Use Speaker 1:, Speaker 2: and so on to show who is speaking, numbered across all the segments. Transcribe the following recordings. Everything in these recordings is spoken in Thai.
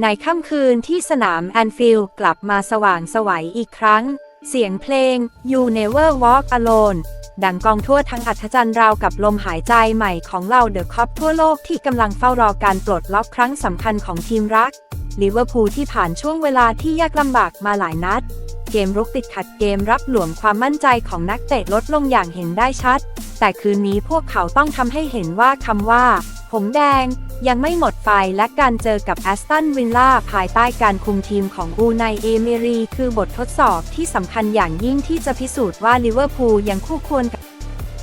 Speaker 1: ในค่ำคืนที่สนามแอนฟิลด์กลับมาสว่างสวัยอีกครั้ง เสียงเพลง You Never Walk Alone ดังกองทั่วทั้งอัธจันทร์ราวกับลมหายใจใหม่ของเราเดอะคอปทั่วโลกที่กำลังเฝ้ารอการปลดล็อกครั้งสำคัญของทีมรักลิเวอร์พูลที่ผ่านช่วงเวลาที่ยากลำบากมาหลายนัด เกมรุกติดขัดเกมรับหลวมความมั่นใจของนักเตะลดลงอย่างเห็นได้ชัด แต่คืนนี้พวกเขาต้องทำให้เห็นว่าคำว่า หงแดงยังไม่หมดไฟและการเจอกับแอสตันวิลล่าภายใต้การคุมทีมของอูไนเอเมรี คือบททดสอบที่สำคัญอย่างยิ่งที่จะพิสูจน์ว่าลิเวอร์พูลยังคู่ควร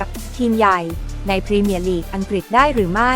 Speaker 1: กับทีมใหญ่ในพรีเมียร์ลีกอังกฤษได้หรือไม่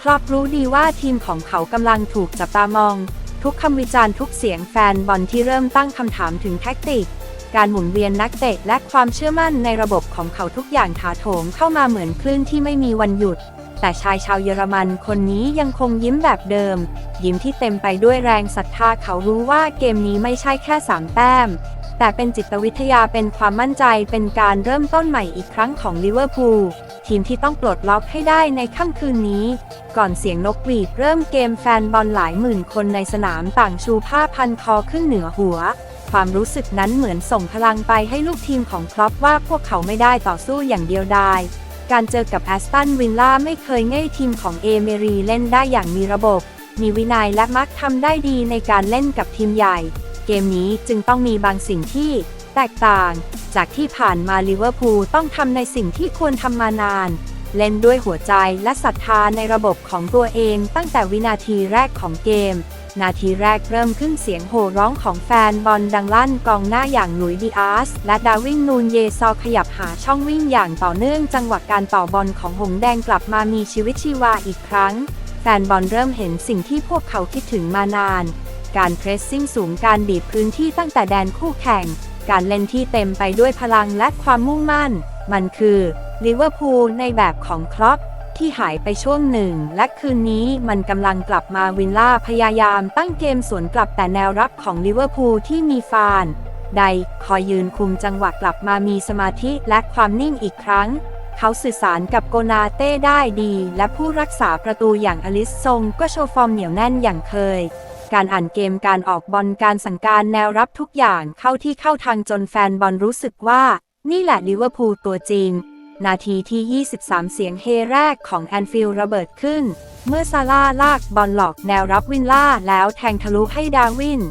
Speaker 1: ครอบรู้ดีว่าทีมของเขากำลังถูกจับตามอง ทุกคำวิจารณ์ทุกเสียงแฟนบอลที่เริ่มตั้งคำถามถึงแท็กติก การหมุนเวียนนักเตะและความเชื่อมั่นในระบบของเขาทุกอย่างถาโถมเข้ามาเหมือนคลื่นที่ไม่มีวันหยุด แต่ชายชาวเยอรมันคนนี้ยังคงยิ้มแบบเดิม ยิ้มที่เต็มไปด้วยแรงศรัทธาเขารู้ว่าเกมนี้ไม่ใช่แค่สามแต้ม แต่เป็นจิตวิทยาเป็นความมั่นใจเป็นการเริ่มต้นใหม่อีกครั้งของลิเวอร์พูลทีมที่ต้องปลดล็อกให้ได้ในค่ำคืนนี้ ก่อนเสียงนกหวีดเริ่มเกมแฟนบอลหลายหมื่นคนในสนามต่างชูผ้าพันคอขึ้นเหนือหัว ความรู้สึกนั้นเหมือนส่งพลังไปให้ลูกทีมของครอปว่าพวกเขาไม่ได้ต่อสู้อย่างเดียวดาย การเจอกับแอสตันวิลล่าไม่เคยง่ายทีมของเอเมรีเล่นได้อย่างมีระบบ มีวินัยและมักทำได้ดีในการเล่นกับทีมใหญ่ เกมนี้จึงต้องมีบางสิ่งที่แตกต่าง จากที่ผ่านมาลิเวอร์พูลต้องทำในสิ่งที่ควรทำมานาน เล่นด้วยหัวใจและศรัทธาในระบบของตัวเองตั้งแต่วินาทีแรกของเกม นาทีแรกเริ่มขึ้นเสียงโห่ร้องของแฟนบอลดังลั่นกองหน้าอย่างหลุยดีอาส และดาวินนูนเยซอขยับหาช่องวิ่งอย่างต่อเนื่องจังหวะการต่อบอลของหงแดงกลับมามีชีวิตชีวาอีกครั้ง แฟนบอลเริ่มเห็นสิ่งที่พวกเขาคิดถึงมานาน การเพรสซิ่งสูงการบีบพื้นที่ตั้งแต่แดนคู่แข่ง การเล่นที่เต็มไปด้วยพลังและความมุ่งมั่น มันคือลิเวอร์พูลในแบบของครอป ที่หายไปช่วงหนึ่ง และคืนนี้มันกำลังกลับมาวินล่าพยายามตั้งเกมสวนกลับแต่แนวรับของลิเวอร์พูลที่มีฟานใดคอยยืนคุมจังหวะกลับมามีสมาธิและความนิ่งอีกครั้ง เขาสื่อสารกับโกนาเต้ได้ดี และผู้รักษาประตูอย่างอลิสซงก็โชว์ฟอร์มเหนียวแน่นอย่างเคยการอ่านเกมการออกบอลการสั่งการแนวรับทุกอย่างเข้าที่เข้าทางจนแฟนบอลรู้สึกว่า นี่แหละลิเวอร์พูลตัวจริง นาทีที่ 23 เสียงเฮแรกของแอนฟิลระเบิดขึ้น เมื่อซาร่าลากบอลหลอกแนวรับวินล่าแล้วแทงทะลุให้ดาวิน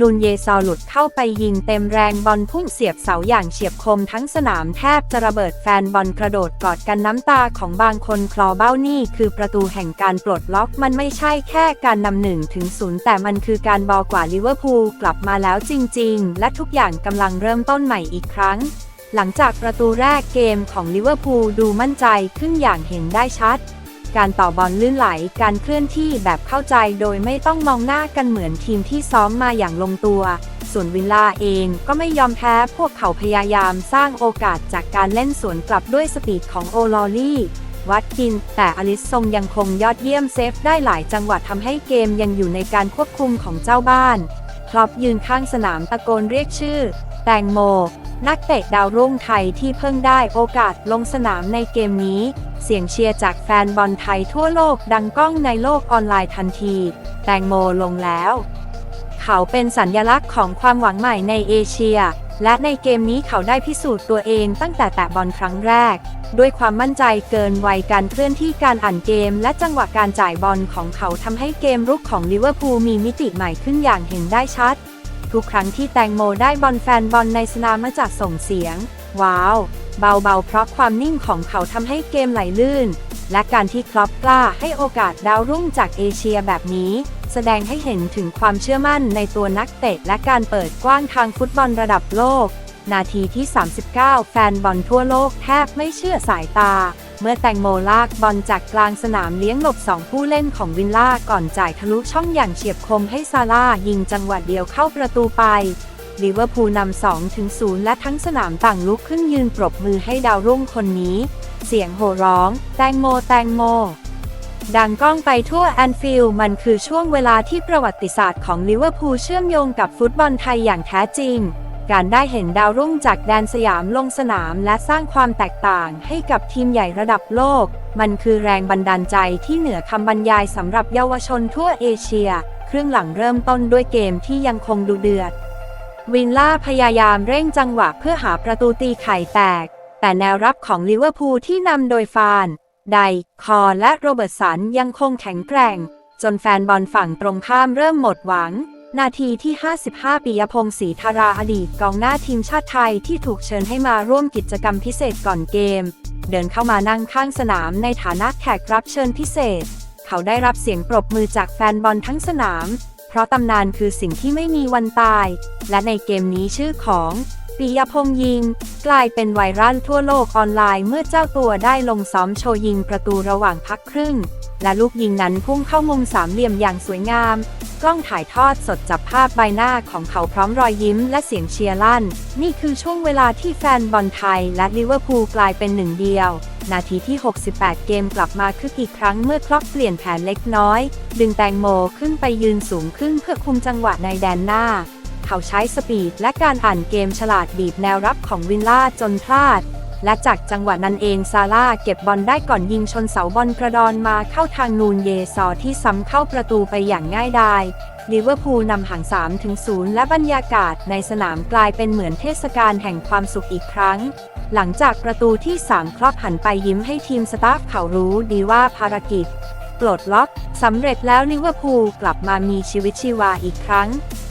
Speaker 1: นูนเยซอลหลุดเข้าไปยิงเต็มแรงบอลพุ่งเสียบเสาอย่างเฉียบคมทั้งสนามแทบจะระเบิดแฟนบอลกระโดดกอดกันน้ำตาของบางคนคลอเบ้านี่คือประตูแห่งการปลดล็อกมันไม่ใช่แค่การนำหนึ่งถึงศูนย์แต่มันคือการบอกว่าลิเวอร์พูลกลับมาแล้วจริง ๆ และทุกอย่างกำลังเริ่มต้นใหม่อีกครั้ง หลังจากประตูแรกเกมของลิเวอร์พูลดูมั่นใจขึ้นอย่างเห็นได้ชัด การต่อบอลลื่นไหล การเคลื่อนที่แบบเข้าใจโดยไม่ต้องมองหน้ากันเหมือนทีมที่ซ้อมมาอย่างลงตัว ส่วนวิลล่าเองก็ไม่ยอมแพ้พวกเขาพยายามสร้างโอกาสจากการเล่นสวนกลับด้วยสปีดของโอลอลี่วัดกิน แต่อลิสซงยังคงยอดเยี่ยมเซฟได้หลายจังหวะทำให้เกมยังอยู่ในการควบคุมของเจ้าบ้านครอปยืนข้างสนามตะโกนเรียกชื่อ แตงโม นักเตะดาวรุ่งไทยที่เพิ่งได้โอกาสลงสนามในเกมนี้ เสียงเชียร์จากแฟนบอลไทยทั่วโลกดังก้องในโลกออนไลน์ทันที แตงโมลงแล้ว เขาเป็นสัญญลักษณ์ของความหวังใหม่ในเอเชีย และในเกมนี้เขาได้พิสูจน์ตัวเองตั้งแต่แตะบอลครั้งแรก ด้วยความมั่นใจเกินวัยการเคลื่อนที่การอ่านเกม และจังหวะการจ่ายบอลของเขาทำให้เกมรุกของลิเวอร์พูลมีมิติใหม่ขึ้นอย่างเห็นได้ชัด ทุกครั้งที่แตงโมได้บอลแฟนบอลในสนามมาจากส่งเสียง ว้าว เบาๆ เพราะความนิ่งของเขาทำให้เกมไหลลื่น และการที่ครอปกล้าให้โอกาสดาวรุ่งจากเอเชียแบบนี้ แสดงให้เห็นถึงความเชื่อมั่นในตัวนักเตะและการเปิดกว้างทางฟุตบอลระดับโลก นาทีที่ 39 แฟนบอลทั่วโลกแทบไม่เชื่อสายตา เมื่อแตงโมลากบอลจากกลางสนามเลี้ยงหลบสองผู้เล่นของวินล่าก่อนจ่ายทะลุช่องอย่างเฉียบคมให้ซาร่ายิงจังหวะเดียวเข้าประตูไปลิเวอร์พูลนำ2ถึง0และทั้งสนามต่างลุกขึ้นยืนปรบมือให้ดาวรุ่งคนนี้ เสียงโห่ร้อง แตงโมแตงโม ดังก้องไปทั่วแอนฟิลด์มันคือช่วงเวลาที่ประวัติศาสตร์ของลิเวอร์พูลเชื่อมโยงกับฟุตบอลไทยอย่างแท้จริง การได้เห็นดาวรุ่งจากแดนสยามลงสนามและสร้างความแตกต่างให้กับทีมใหญ่ระดับโลก มันคือแรงบันดาลใจที่เหนือคำบรรยายสำหรับเยาวชนทั่วเอเชีย ครึ่งหลังเริ่มต้นด้วยเกมที่ยังคงดูเดือด วินล่าพยายามเร่งจังหวะเพื่อหาประตูตีไข่แตก แต่แนวรับของลิเวอร์พูลที่นำโดยฟาน ได คอและโรเบิร์ตสันยังคงแข็งแกร่ง จนแฟนบอลฝั่งตรงข้ามเริ่มหมดหวัง นาทีที่ 55 ปิยพงศ์ศรีธาราอดีตกองหน้าทีมชาติไทยที่ถูกเชิญให้มาร่วมกิจกรรมพิเศษก่อนเกม เดินเข้ามานั่งข้างสนามในฐานะแขกรับเชิญพิเศษ เขาได้รับเสียงปรบมือจากแฟนบอลทั้งสนาม เพราะตำนานคือสิ่งที่ไม่มีวันตาย และในเกมนี้ชื่อของปิยพงษ์ยิง กลายเป็นไวรัลทั่วโลกออนไลน์เมื่อเจ้าตัวได้ลงซ้อมโชว์ยิงประตูระหว่างพักครึ่ง และลูกยิงนั้นพุ่งเข้ามุมสามเหลี่ยมอย่างสวยงาม กล้องถ่ายทอดสดจับภาพใบหน้าของเขาพร้อมรอยยิ้มและเสียงเชียร์ลั่น นี่คือช่วงเวลาที่แฟนบอลไทยและลิเวอร์พูลกลายเป็นหนึ่งเดียว นาทีที่ 68 เกมกลับมาคึกอีกครั้งเมื่อคล็อกเปลี่ยนแผนเล็กน้อย ดึงแตงโมขึ้นไปยืนสูงขึ้นเพื่อคุมจังหวะในแดนหน้า เขาใช้สปีดและการอ่านเกมฉลาดบีบแนวรับของวินล่าจนพลาด และจากจังหวะนั้นเองซาร่าเก็บบอลได้ก่อนยิงชนเสาบอลกระดอนมาเข้าทางนูนเยซอที่ซ้ำเข้าประตูไปอย่างง่ายดายลิเวอร์พูลนำห่าง3ถึง0และบรรยากาศในสนามกลายเป็นเหมือนเทศกาลแห่งความสุขอีกครั้ง หลังจากประตูที่ 3 ครอบหันไปยิ้มให้ทีมสตาฟเขารู้ดีว่าภารกิจปลดล็อกสำเร็จแล้วลิเวอร์พูลกลับมามีชีวิตชีวาอีกครั้ง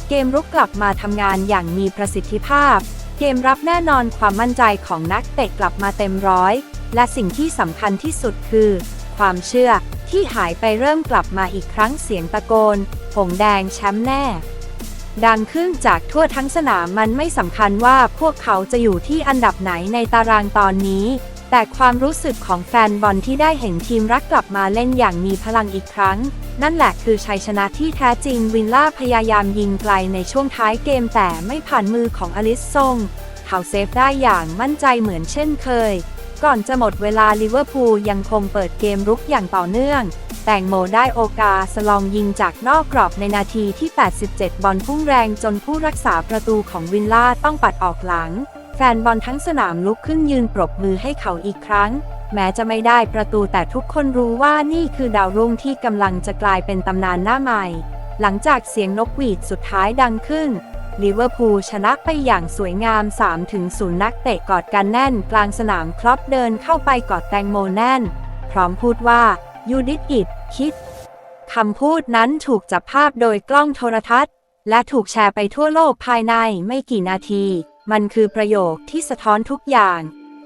Speaker 1: เกมรุกกลับมาทำงานอย่างมีประสิทธิภาพ เกมรับแน่นอนความมั่นใจของนักเตะกลับมาเต็มร้อย และสิ่งที่สำคัญที่สุดคือ ความเชื่อที่หายไปเริ่มกลับมาอีกครั้งเสียงตะโกน ผงแดงแชมป์แน่ ดังขึ้นจากทั่วทั้งสนามมันไม่สำคัญว่าพวกเขาจะอยู่ที่อันดับไหนในตารางตอนนี้ แต่ความรู้สึกของแฟนบอลที่ได้เห็นทีมรักกลับมาเล่นอย่างมีพลังอีกครั้ง นั่นแหละคือชัยชนะที่แท้จริงวินล่าพยายามยิงไกลในช่วงท้ายเกมแต่ไม่ผ่านมือของอลิสซงเขาเซฟได้อย่างมั่นใจเหมือนเช่นเคย ก่อนจะหมดเวลาลิเวอร์พูลยังคงเปิดเกมรุกอย่างต่อเนื่อง แต่งโมได้โอกาสลองยิงจากนอกกรอบในนาทีที่ 87 บอลพุ่งแรงจนผู้รักษาประตูของวินล่าต้องปัดออกหลัง แฟนบอลทั้งสนามลุกขึ้นยืนปรบมือให้เขาอีกครั้ง แม้จะไม่ได้ประตูแต่ทุกคนรู้ว่านี่คือดาวรุ่งที่กำลังจะกลายเป็นตำนานหน้าใหม่ หลังจากเสียงนกหวีดสุดท้ายดังขึ้นลิเวอร์พูลชนะไปอย่างสวยงาม 3-0 นักเตะกอดกันแน่น กลางสนามครอปเดินเข้าไปกอดแตงโมแน่น พร้อมพูดว่า you did it คิด คำพูดนั้นถูกจับภาพโดยกล้องโทรทัศน์ และถูกแชร์ไปทั่วโลกภายในไม่กี่นาที มันคือประโยคที่สะท้อนทุกอย่าง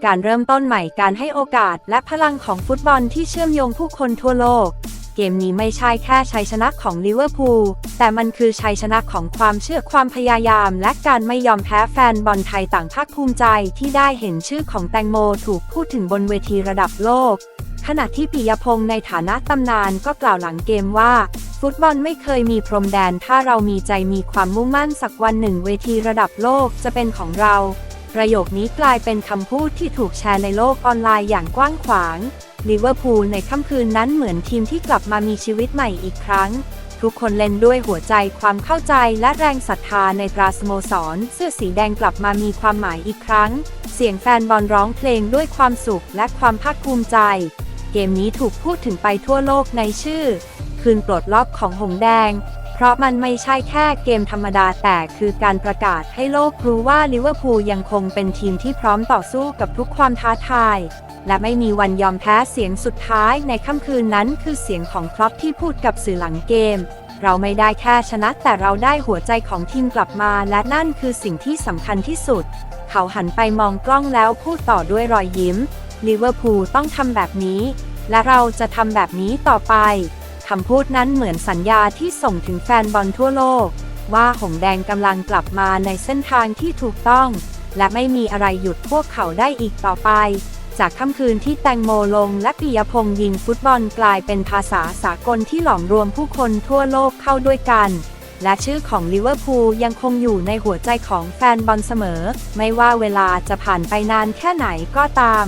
Speaker 1: การเริ่มต้นใหม่การให้โอกาสและพลังของฟุตบอลที่เชื่อมโยงผู้คนทั่วโลก เกมนี้ไม่ใช่แค่ชัยชนะของลิเวอร์พูล แต่มันคือชัยชนะของความเชื่อความพยายาม และการไม่ยอมแพ้แฟนบอลไทยต่างภาคภูมิใจที่ได้เห็นชื่อของแตงโมถูกพูดถึงบนเวทีระดับโลก ขณะที่ปิยพงษ์ในฐานะตำนานก็กล่าวหลังเกมว่า ฟุตบอลไม่เคยมีพรมแดน ถ้าเรามีใจมีความมุ่งมั่นสักวันหนึ่งเวทีระดับโลกจะเป็นของเรา ประโยคนี้กลายเป็นคำพูดที่ถูกแชร์ในโลกออนไลน์อย่างกว้างขวางลิเวอร์พูลในค่ำคืนนั้นเหมือนทีมที่กลับมามีชีวิตใหม่อีกครั้ง ทุกคนเล่นด้วยหัวใจความเข้าใจและแรงศรัทธาในตราสโมสร เสื้อสีแดงกลับมามีความหมายอีกครั้ง เสียงแฟนบอลร้องเพลงด้วยความสุขและความภาคภูมิใจ เกมนี้ถูกพูดถึงไปทั่วโลกในชื่อ คืนปลดล็อกของหงแดง เพราะมันไม่ใช่แค่เกมธรรมดาแต่คือการประกาศให้โลกรู้ว่าลิเวอร์พูลยังคงเป็นทีมที่พร้อมต่อสู้กับทุกความท้าทาย และไม่มีวันยอมแพ้เสียงสุดท้ายในค่ำคืนนั้นคือเสียงของครอปที่พูดกับสื่อหลังเกมเราไม่ได้แค่ชนะแต่เราได้หัวใจของทีมกลับมา และนั่นคือสิ่งที่สำคัญที่สุด เขาหันไปมองกล้องแล้วพูดต่อด้วยรอยยิ้มลิเวอร์พูลต้องทำแบบนี้ และเราจะทำแบบนี้ต่อไป คำพูดนั้นเหมือนสัญญาที่ส่งถึงแฟนบอลทั่วโลก ว่าหงแดงกำลังกลับมาในเส้นทางที่ถูกต้อง และไม่มีอะไรหยุดพวกเขาได้อีกต่อไป จากค่ำคืนที่แตงโมลงและปิยพงษ์ยิงฟุตบอลกลายเป็นภาษาสากลที่หลอมรวมผู้คนทั่วโลกเข้าด้วยกันและชื่อของลิเวอร์พูลยังคงอยู่ในหัวใจของแฟนบอลเสมอ ไม่ว่าเวลาจะผ่านไปนานแค่ไหนก็ตาม